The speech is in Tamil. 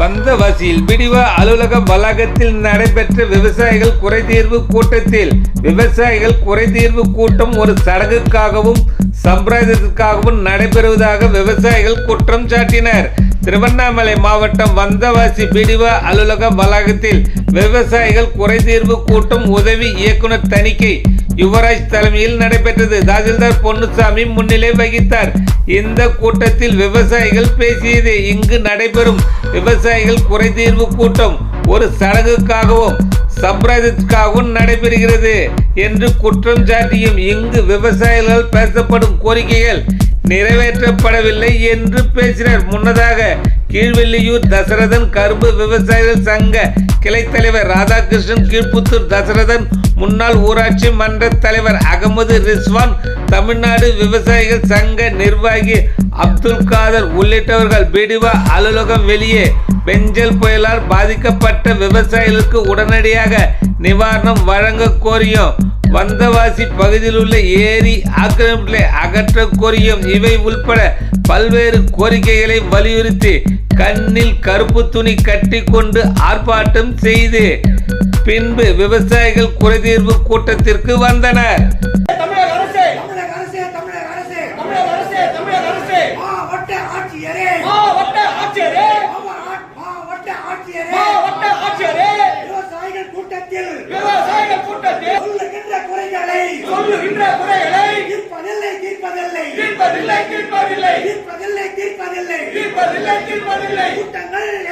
வந்தவாசியில் பிடிவ அலுவலக வளாகத்தில் நடைபெற்ற விவசாயிகள் குறைதீர்வு கூட்டத்தில் விவசாயிகள் குறைதீர்வு கூட்டம் ஒரு சடங்குக்காகவும் சம்பிரதாயத்திற்காகவும் நடைபெறுவதாக விவசாயிகள் குற்றம் சாட்டினர். திருவண்ணாமலை மாவட்டம் வந்தவாசி பிடிவ அலுவலக வளாகத்தில் விவசாயிகள் குறைதீர்வு கூட்டம் உதவி இயக்குனர் தணிக்கை யுவராஜ் தலைமையில் நடைபெற்றது. தாசில்தார் பொன்னுசாமி முன்னிலை வகித்தார். இந்த கூட்டத்தில் விவசாயிகள் பேசியது இங்கு நடைபெறும் விவசாயிகள் குறைதீர்வு கூட்டம். ஒரு சடங்குக்காகவும் சம்பிரதாயத்திற்காகவும் நடைபெறுகிறது என்று குற்றம் சாட்டியும் இங்கு விவசாயிகள் பேசப்படும் கோரிக்கைகள் நிறைவேற்றப்படவில்லை என்று பேசினர். முன்னதாக கீழ்வெள்ளியூர் தசரதன் கரும்பு விவசாயிகள் சங்க கிளை தலைவர் ராதாகிருஷ்ணன் கீழ்ப்புத்தூர் தசரதன் முன்னாள் ஊராட்சி மன்ற தலைவர் அகமது ரிஸ்வான் தமிழ்நாடு விவசாயிகள் சங்க நிர்வாகி அப்துல் காதர் உள்ளிட்டவர்கள் பிடிவா அலுவலகம் வெளியே பெஞ்சல் புயலால் பாதிக்கப்பட்ட விவசாயிகளுக்கு உடனடியாக நிவாரணம் வழங்க கோரியும். வந்தவாசி பகுதியில் உள்ள ஏரி ஆக்கிரமிப்புகளை அகற்ற கோரியும். இவை உள்பட பல்வேறு கோரிக்கைகளை வலியுறுத்தி கண்ணில் கருப்பு துணி கட்டி கொண்டு ஆர்ப்பாட்டம் செய்து பின்பு விவசாயிகள் குறைதீர்வு கூட்டத்திற்கு வந்தனர். கூட்டங்கள்